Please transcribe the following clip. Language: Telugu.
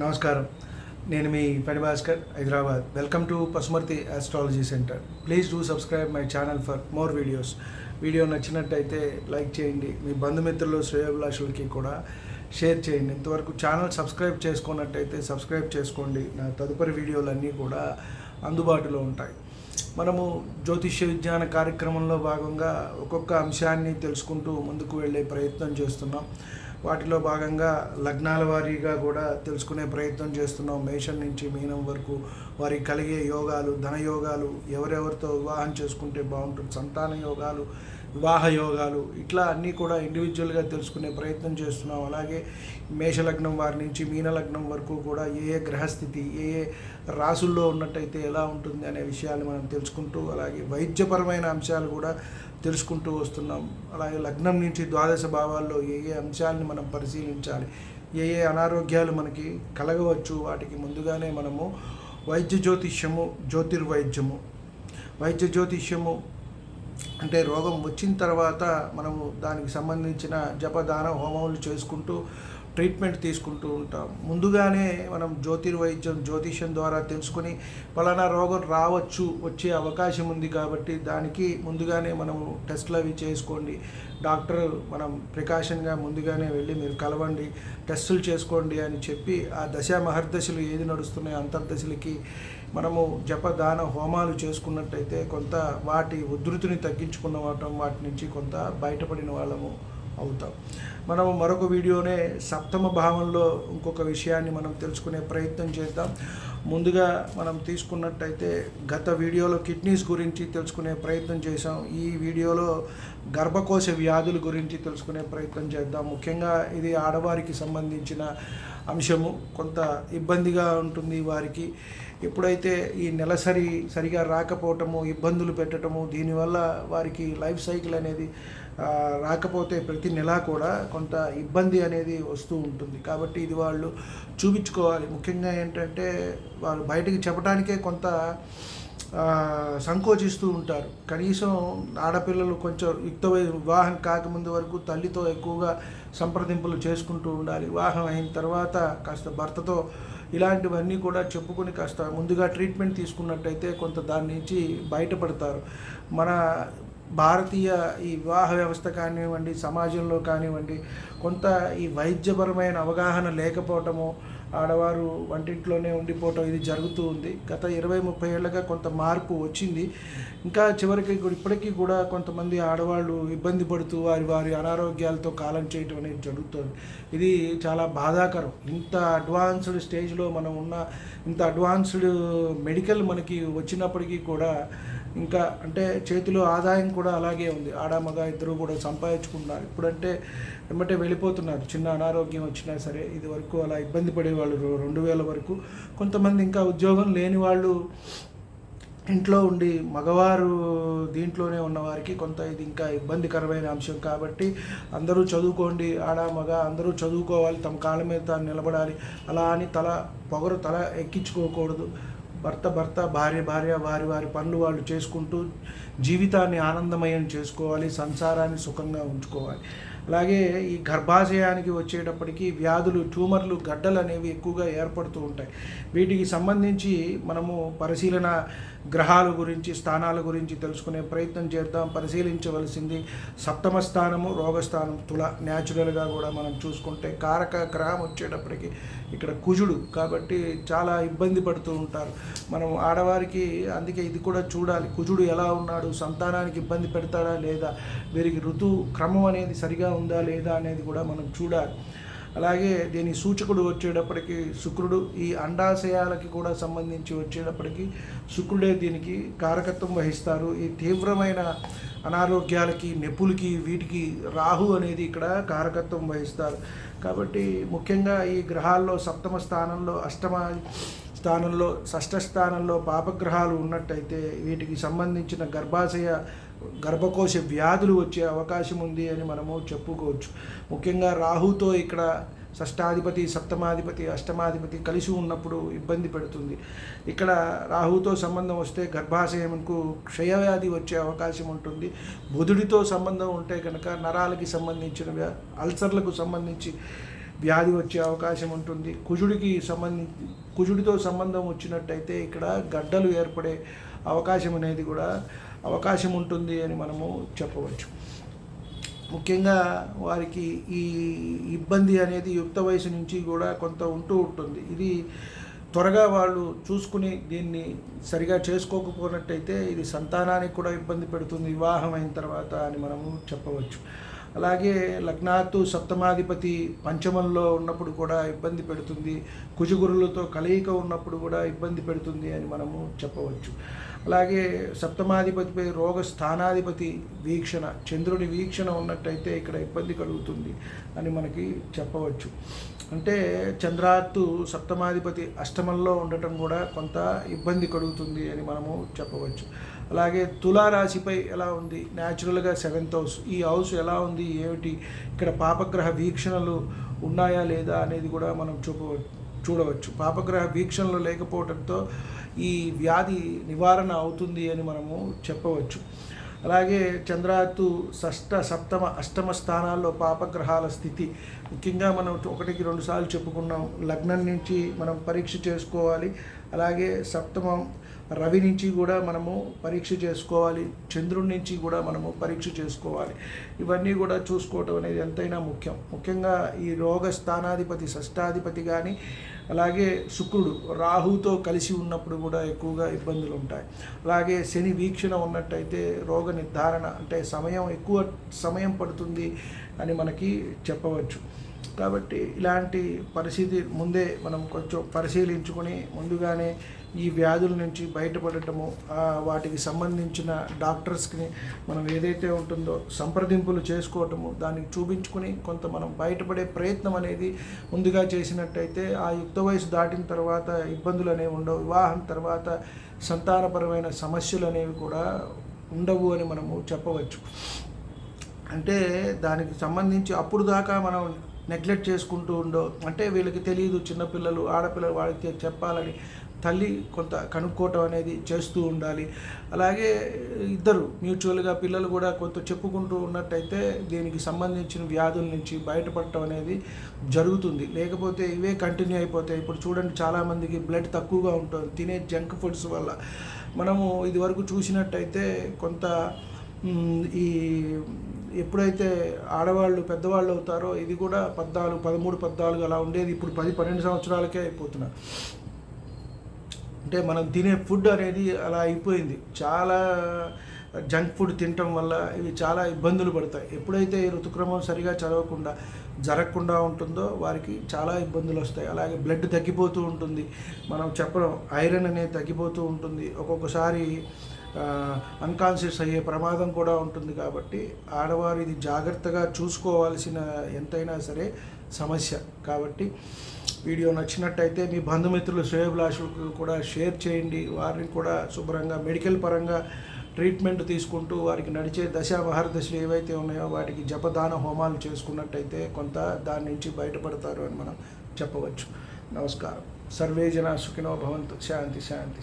నమస్కారం. నేను మీ పని Bhaskar Hyderabad. Welcome to Pasumarthi astrology centre please do subscribe my channel for more videos video నచ్చినట్టయితే లైక్ చేయండి. మీ బంధుమిత్రులు శ్రేయోభిలాషులకి కూడా షేర్ చేయండి. ఇంతవరకు ఛానల్ సబ్స్క్రైబ్ చేసుకున్నట్టయితే సబ్స్క్రైబ్ చేసుకోండి. నా తదుపరి వీడియోలన్నీ కూడా అందుబాటులో ఉంటాయి. మనము జ్యోతిష్య విజ్ఞాన కార్యక్రమంలో భాగంగా ఒక్కొక్క అంశాన్ని తెలుసుకుంటూ ముందుకు వెళ్ళే ప్రయత్నం చేస్తున్నాం. వాటిలో భాగంగా లగ్నాల వారీగా కూడా తెలుసుకునే ప్రయత్నం చేస్తున్నాం. మేషం నుంచి మీనం వరకు వారికి కలిగే యోగాలు ధన యోగాలు ఎవరెవరితో వివాహం చేసుకుంటే బాగుంటుంది. సంతాన యోగాలు వివాహ యోగాలు ఇట్లా అన్నీ కూడా ఇండివిజువల్గా తెలుసుకునే ప్రయత్నం చేస్తున్నాం. అలాగే మేషలగ్నం వారి నుంచి మీన లగ్నం వరకు కూడా ఏ ఏ గ్రహస్థితి ఏ ఏ రాసుల్లో ఉన్నట్టయితే ఎలా ఉంటుంది అనే విషయాలు మనం తెలుసుకుంటూ అలాగే వైద్యపరమైన అంశాలు కూడా తెలుసుకుంటూ వస్తున్నాం. అలాగే లగ్నం నుంచి ద్వాదశ భావాల్లో ఏ ఏ అంశాలని మనం పరిశీలించాలి ఏ ఏ అనారోగ్యాలు మనకి కలగవచ్చు వాటికి ముందుగానే మనము వైద్య జ్యోతిష్యము జ్యోతిర్వైద్యము. వైద్య జ్యోతిష్యము అంటే రోగం వచ్చిన తర్వాత మనము దానికి సంబంధించిన జపదాన హోమములు చేసుకుంటూ ట్రీట్మెంట్ తీసుకుంటూ ఉంటాం. ముందుగానే మనం జ్యోతిర్వైద్యం జ్యోతిష్యం ద్వారా తెలుసుకొని పలానా రోగం రావచ్చు వచ్చే అవకాశం ఉంది కాబట్టి దానికి ముందుగానే మనము టెస్ట్లు అవి చేసుకోండి. డాక్టర్ మనం ప్రికాషన్గా ముందుగానే వెళ్ళి మీరు కలవండి టెస్టులు చేసుకోండి అని చెప్పి ఆ దశ మహర్దశలు ఏది నడుస్తున్నాయో అంతర్దశలకి మనము జపదాన హోమాలు చేసుకున్నట్టయితే కొంత వాటి ఉధృతిని తగ్గించుకున్న వాటం వాటి నుంచి కొంత బయటపడిన వాళ్ళము అవుతాం. మనం మరొక వీడియోనే సప్తమ భావంలో ఇంకొక విషయాన్ని మనం తెలుసుకునే ప్రయత్నం చేద్దాం. ముందుగా మనం తీసుకున్నట్టయితే గత వీడియోలో కిడ్నీస్ గురించి తెలుసుకునే ప్రయత్నం చేసాం ఈ వీడియోలో గర్భకోశ వ్యాధుల గురించి తెలుసుకునే ప్రయత్నం చేద్దాం. ముఖ్యంగా ఇది ఆడవారికి సంబంధించిన అంశము. కొంత ఇబ్బందిగా ఉంటుంది వారికి. ఎప్పుడైతే ఈ నెలసరి సరిగా రాకపోవటము ఇబ్బందులు పెట్టడము దీనివల్ల వారికి లైఫ్ సైకిల్ అనేది రాకపోతే ప్రతి నెల కూడా కొంత ఇబ్బంది అనేది వస్తూ ఉంటుంది. కాబట్టి ఇది వాళ్ళు చూపించుకోవాలి. ముఖ్యంగా ఏంటంటే వాళ్ళు బయటికి చెప్పడానికే కొంత సంకోచిస్తూ ఉంటారు. కనీసం ఆడపిల్లలు కొంచెం యుక్త వివాహం కాకముందు వరకు తల్లితో ఎక్కువగా సంప్రదింపులు చేసుకుంటూ ఉండాలి. వివాహం అయిన తర్వాత కాస్త భర్తతో ఇలాంటివన్నీ కూడా చెప్పుకొని కాస్త ముందుగా ట్రీట్మెంట్ తీసుకున్నట్టయితే కొంత దాని నుంచి బయటపడతారు. మన భారతీయ ఈ వివాహ వ్యవస్థ కానివ్వండి సమాజంలో కానివ్వండి కొంత ఈ వైద్యపరమైన అవగాహన లేకపోవటము ఆడవారు వంటింట్లోనే ఉండిపోవటం ఇది జరుగుతూ ఉంది. గత ఇరవై ముప్పై ఏళ్ళగా కొంత మార్పు వచ్చింది. ఇంకా చివరికి కూడా ఇప్పటికీ కూడా కొంతమంది ఆడవాళ్ళు ఇబ్బంది పడుతూ వారి వారి అనారోగ్యాలతో కాలం చేయటం అనేది జరుగుతుంది. ఇది చాలా బాధాకరం. ఇంత అడ్వాన్స్డ్ స్టేజ్లో మనం ఉన్న ఇంత అడ్వాన్స్డ్ మెడికల్ మనకి వచ్చినప్పటికీ కూడా ఇంకా అంటే చేతిలో ఆదాయం కూడా అలాగే ఉంది. ఆడ మగ ఇద్దరు కూడా సంపాదించుకుంటున్నారు. ఇప్పుడంటే వెంబటే వెళ్ళిపోతున్నారు. చిన్న అనారోగ్యం వచ్చినా సరే ఇది వరకు అలా ఇబ్బంది పడేవాళ్ళు రెండు వేల వరకు. కొంతమంది ఇంకా ఉద్యోగం లేని వాళ్ళు ఇంట్లో ఉండి మగవారు దీంట్లోనే ఉన్నవారికి కొంత ఇది ఇంకా ఇబ్బందికరమైన అంశం కాబట్టి అందరూ చదువుకోండి. ఆడ మగ అందరూ చదువుకోవాలి. తమ కాళ్ళ మీద తాను నిలబడాలి. అలా అని తల పొగరు తల ఎక్కించుకోకూడదు. భర్త భర్త భార్య భార్య వారి వారి పనులు వాళ్ళు చేసుకుంటూ జీవితాన్ని ఆనందమయం చేసుకోవాలి. సంసారాన్ని సుఖంగా ఉంచుకోవాలి. అలాగే ఈ గర్భాశయానికి వచ్చేటప్పటికి వ్యాధులు ట్యూమర్లు గడ్డలు అనేవి ఎక్కువగా ఏర్పడుతూ ఉంటాయి. వీటికి సంబంధించి మనము పరిశీలన గ్రహాల గురించి స్థానాల గురించి తెలుసుకునే ప్రయత్నం చేద్దాం. పరిశీలించవలసింది సప్తమ స్థానము రోగస్థానం తుల న్యాచురల్గా కూడా మనం చూసుకుంటే కారక గ్రహం వచ్చేటప్పటికి ఇక్కడ కుజుడు కాబట్టి చాలా ఇబ్బంది పడుతూ ఉంటారు. మనం ఆడవారికి అందుకే ఇది కూడా చూడాలి. కుజుడు ఎలా ఉన్నాడు? సంతానానికి ఇబ్బంది పెడతాడా లేదా? వీరికి ఋతు క్రమం అనేది సరిగా ఉందా లేదా అనేది కూడా మనం చూడాలి. అలాగే దీని సూచకుడు వచ్చేటప్పటికి శుక్రుడు ఈ అండాశయాలకి కూడా సంబంధించి వచ్చేటప్పటికి శుక్రుడే దీనికి కారకత్వం వహిస్తారు. ఈ తీవ్రమైన అనారోగ్యాలకి నొప్పులకి వీటికి రాహు అనేది ఇక్కడ కారకత్వం వహిస్తారు. కాబట్టి ముఖ్యంగా ఈ గ్రహాల్లో సప్తమ స్థానంలో అష్టమ స్థానంలో షష్ఠ స్థానంలో పాపగ్రహాలు ఉన్నట్టయితే వీటికి సంబంధించిన గర్భాశయ గర్భకోశ వ్యాధులు వచ్చే అవకాశం ఉంది అని మనము చెప్పుకోవచ్చు. ముఖ్యంగా రాహుతో ఇక్కడ షష్టాధిపతి సప్తమాధిపతి అష్టమాధిపతి కలిసి ఉన్నప్పుడు ఇబ్బంది పెడుతుంది. ఇక్కడ రాహుతో సంబంధం వస్తే గర్భాశయంకు క్షయవ్యాధి వచ్చే అవకాశం ఉంటుంది. బుధుడితో సంబంధం ఉంటే కనుక నరాలకి సంబంధించిన అల్సర్లకు సంబంధించి వ్యాధి వచ్చే అవకాశం ఉంటుంది. కుజుడికి సంబంధించి కుజుడితో సంబంధం వచ్చినట్టయితే ఇక్కడ గడ్డలు ఏర్పడే అవకాశం అనేది కూడా అవకాశం ఉంటుంది అని మనము చెప్పవచ్చు. ముఖ్యంగా వారికి ఈ ఇబ్బంది అనేది యుక్త వయసు నుంచి కూడా కొంత ఉంటూ ఉంటుంది. ఇది త్వరగా వాళ్ళు చూసుకుని దీన్ని సరిగా చేసుకోకపోయినట్టయితే ఇది సంతానానికి కూడా ఇబ్బంది పెడుతుంది. వివాహం అయిన తర్వాత అని మనము చెప్పవచ్చు. అలాగే లగ్నాత్తు సప్తమాధిపతి పంచమంలో ఉన్నప్పుడు కూడా ఇబ్బంది పెడుతుంది. కుజగురులతో కలయిక ఉన్నప్పుడు కూడా ఇబ్బంది పెడుతుంది అని మనము చెప్పవచ్చు. అలాగే సప్తమాధిపతిపై రోగ స్థానాధిపతి వీక్షణ చంద్రుని వీక్షణ ఉన్నట్టయితే ఇక్కడ ఇబ్బంది కలుగుతుంది అని మనకి చెప్పవచ్చు. అంటే చంద్రాత్తు సప్తమాధిపతి అష్టమంలో ఉండటం కూడా కొంత ఇబ్బంది కలుగుతుంది అని మనము చెప్పవచ్చు. అలాగే తులారాశిపై ఎలా ఉంది? న్యాచురల్గా సెవెంత్ హౌస్ ఈ హౌస్ ఎలా ఉంది? ఏమిటి? ఇక్కడ పాపగ్రహ వీక్షణలు ఉన్నాయా లేదా అనేది కూడా మనం చూపవచ్చు చూడవచ్చు. పాపగ్రహ వీక్షణలు లేకపోవడంతో ఈ వ్యాధి నివారణ అవుతుంది అని మనము చెప్పవచ్చు. అలాగే చంద్రాతు షష్ట సప్తమ అష్టమ స్థానాల్లో పాపగ్రహాల స్థితి. ముఖ్యంగా మనం ఒకటికి రెండు సార్లు చెప్పుకున్నాం. లగ్నం నుంచి మనం పరీక్ష చేసుకోవాలి. అలాగే సప్తమం రవి నుంచి కూడా మనము పరీక్ష చేసుకోవాలి చంద్రుడి నుంచి కూడా మనము పరీక్ష చేసుకోవాలి. ఇవన్నీ కూడా చూసుకోవటం అనేది ఎంతైనా ముఖ్యం. ముఖ్యంగా ఈ రోగ స్థానాధిపతి షష్టాధిపతి కానీ అలాగే శుక్రుడు రాహుతో కలిసి ఉన్నప్పుడు కూడా ఎక్కువగా ఇబ్బందులు ఉంటాయి. అలాగే శని వీక్షణ ఉన్నట్టయితే రోగ నిర్ధారణ అంటే సమయం ఎక్కువ సమయం పడుతుంది అని మనకి చెప్పవచ్చు. కాబట్టి ఇలాంటి పరిస్థితి ముందే మనం కొంచెం పరిశీలించుకొని ముందుగానే ఈ వ్యాధుల నుంచి బయటపడటము వాటికి సంబంధించిన డాక్టర్స్కి మనం ఏదైతే ఉంటుందో సంప్రదింపులు చేసుకోవటము దానికి చూపించుకుని కొంత మనం బయటపడే ప్రయత్నం అనేది ముందుగా చేసినట్టయితే ఆ యుక్త వయసు దాటిన తర్వాత ఇబ్బందులు అనేవి ఉండవు. వివాహం తర్వాత సంతానపరమైన సమస్యలు అనేవి కూడా ఉండవు అని మనము చెప్పవచ్చు. అంటే దానికి సంబంధించి అప్పుడు దాకా మనం నెగ్లెక్ట్ చేసుకుంటూ ఉండో అంటే వీళ్ళకి తెలియదు చిన్నపిల్లలు ఆడపిల్లలు వాళ్ళకి చెప్పాలని తల్లి కొంత కనుక్కోవటం అనేది చేస్తూ ఉండాలి. అలాగే ఇద్దరు మ్యూచువల్గా పిల్లలు కూడా కొంత చెప్పుకుంటూ ఉన్నట్టయితే దీనికి సంబంధించిన వ్యాధుల నుంచి బయటపడటం అనేది జరుగుతుంది. లేకపోతే ఇవే కంటిన్యూ అయిపోతాయి. ఇప్పుడు చూడండి చాలామందికి బ్లడ్ తక్కువగా ఉంటుంది. తినే జంక్ ఫుడ్స్ వల్ల మనము ఇదివరకు చూసినట్టయితే కొంత ఈ ఎప్పుడైతే ఆడవాళ్ళు పెద్దవాళ్ళు అవుతారో ఇది కూడా పద్నాలుగు పదమూడు పద్నాలుగు అలా ఉండేది. ఇప్పుడు పది పన్నెండు సంవత్సరాలకే అయిపోతున్నారు అంటే మనం తినే ఫుడ్ అనేది అలా అయిపోయింది. చాలా జంక్ ఫుడ్ తినటం వల్ల ఇవి చాలా ఇబ్బందులు పడతాయి. ఎప్పుడైతే ఋతుక్రమం సరిగా చదవకుండా జరగకుండా ఉంటుందో వారికి చాలా ఇబ్బందులు వస్తాయి. అలాగే బ్లడ్ తగ్గిపోతూ ఉంటుంది. మనం చెప్పడం ఐరన్ అనేది తగ్గిపోతూ ఉంటుంది. ఒక్కొక్కసారి అన్కాన్షియస్ అయ్యే ప్రమాదం కూడా ఉంటుంది కాబట్టి ఆడవారు ఇది జాగ్రత్తగా చూసుకోవాల్సిన ఎంతైనా సరే సమస్య. కాబట్టి వీడియో నచ్చినట్టయితే మీ బంధుమిత్రులు శ్రేయభిలాషులకు కూడా షేర్ చేయండి. వారిని కూడా శుభ్రంగా మెడికల్ పరంగా ట్రీట్మెంట్ తీసుకుంటూ వారికి నడిచే దశ మహర్దశలు ఏవైతే ఉన్నాయో వాటికి జపదాన హోమాలు చేసుకున్నట్టయితే కొంత దాని నుంచి బయటపడతారు అని మనం చెప్పవచ్చు. నమస్కారం. సర్వే జన సుఖినో భవంతు. శాంతి శాంతి శాంతి.